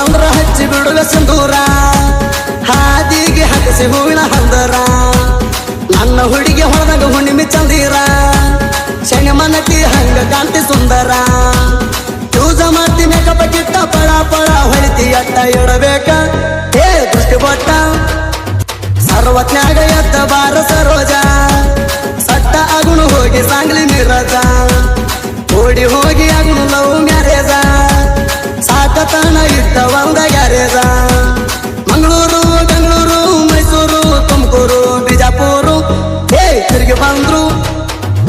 ಅಂದ್ರ ಹಚ್ಚಿ ಬಿಡುವ ಸಿಂಧೂರ. ಹಾದಿಗೆ ಹತ್ತಿಸಿ ಹೂವಿನ ಹಂದರ. ನನ್ನ ಹುಡುಗಿ ಹೊಡೆದಾಗ ಹುಣ್ಣಿಮೆ ಚಂದೀರ ಮನಟಿ ಹಂಗ ಕಾಂತಿ ಸುಂದರ. ಯೂಸ ಮಾಡ್ತಿ ಮೇಕಪ್ ಕಿಟ್ಟ ಪಳ ಪಳ ಹೊಳಿತಿ ಅಟ್ಟ ಇಡಬೇಕ. ಏ ದೃಷ್ಟಿ ಬಟ್ಟ ಸರ್ವಜ್ಞಾಗ ಎದ್ದ ಬಾರ ಸರೋಜ. ಸಟ್ಟ ಅಗುಣು ಹೋಗಿ ಸಾಂಗ್ಲಿ ಮಿರಜ. ಓಡಿ ಹೋಗಿ ಸಾಕತನ ಇಟ್ಟ ಒಂದ ಮಂಗಳೂರು, ಬೆಂಗಳೂರು, ಮೈಸೂರು, ತುಮಕೂರು, ಬಿಜಾಪುರು. ಹೇ, ತಿರುಗಿ ಬಂದ್ರು.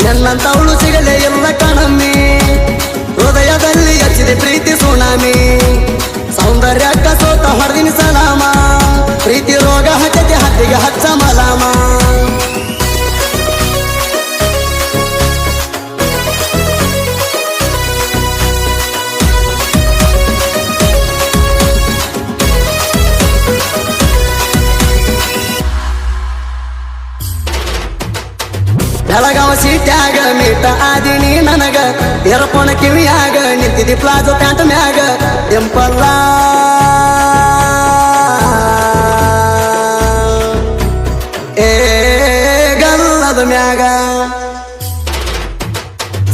ನನ್ನಂತವಳು ಸಿಗಲೇ ಎಲ್ಲ ಕಣಮ್ಮಿ. ಹೃದಯದಲ್ಲಿ ಹಚ್ಚಿದೆ ಪ್ರೀತಿ ಸುನಾಮಿ. ಸೌಂದರ್ಯ ಕಸೋತ ಹೊಡೆದಿನ ಬೆಳಗಾವ ಸೀಟ್ಯಾಗ ಮೀಟ ಆದಿನಿ ನನಗ. ಎರಪೊಣ ಕಿವಿಯಾಗ ನಿಂತಿದಿ ಪ್ಲಾಜೋ ಪ್ಯಾಂಟ್ ಮ್ಯಾಗ. ಎಂಪಲ್ಲ ಏ, ಗಲ್ಲದ ಮ್ಯಾಗ.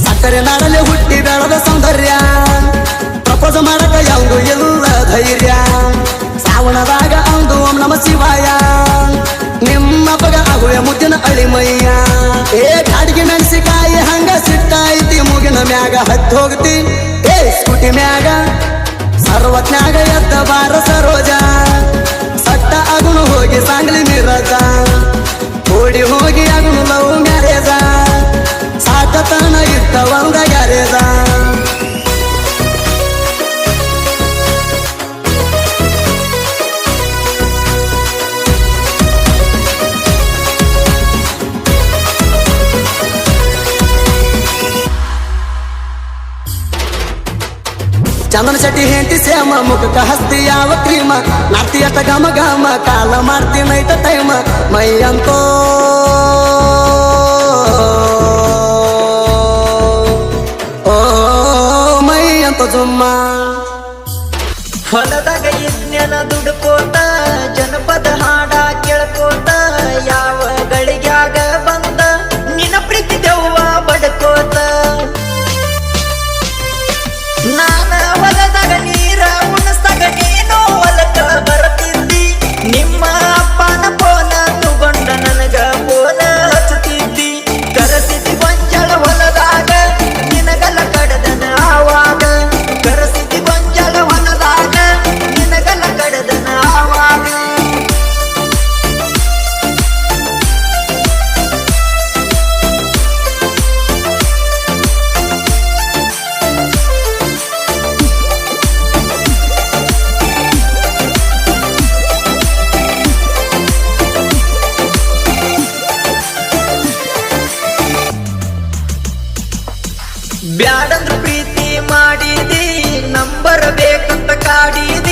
ಸಕ್ಕರೆ ನಾಡಲೆ ಹುಟ್ಟಿ ಬೆಳದ ಸೌಂದರ್ಯ. ಏ ಕಾಡಿಗೆ ಮೆಣಸಿಕಾಯಿ ಹಂಗ ಸಿಟ್ಟಾಯ್ತಿ ಮುಗಿನ ಮ್ಯಾಗ ಹತ್ತಿ ಹೋಗ್ತಿ. ಏ, ಸ್ಕೂಟಿ ಮ್ಯಾಗ, ಸರ್ವಜ್ಞಾಗ ಎದ್ದ ಬಾರ ಸರೋಜ. ಸಟ್ಟ ಅಗುನು ಹೋಗಿ ಸಾಂಗ್ಲಿ ಮಿರಜ. ಓಡಿ ಹೋಗಿ ಅಗುನು ಲವ್ ಮ್ಯಾರೇಜ. ಸಾಕತನ ಇದ್ದ ಒಂದ ಚಂದನ ಶೆಟ್ಟಿ ಹೆಂಟಿ ಸೇಮ ಮುಖಕ ಹಸ್ತಿ ಯಾವ ಕ್ರೀಮ? ನಾರ್ತಿ ಅಷ್ಟ ಗಮ ಗಮ ಕಾಲ ಮಾಡ್ತಿ ನೈತ ಟೈಮ ಮೈ ಅಂತೋ. ಓ, ಮೈ ಅಂತ ಜುಮ್ಮ. ಹೊಲದಾಗ ಇಜ್ಞಾನ ದುಡ್ಕೋತ, ಜನಪದ ಹಾಡ ಕೇಳ್ಕೋತ, ಯಾವ ಗಳಿಗ್ಯಾಗ ಬಂದ, ನಿನ್ನ ಪ್ರೀತಿ ದೆವ್ವ ಬಡ್ಕೋತ. ನಾನ ಬ್ಯಾಡಂದ್ರ ಪ್ರೀತಿ ಮಾಡಿದಿ ನಂಬರ್ ಬೇಕಂತ ಕಾಡಿದಿ.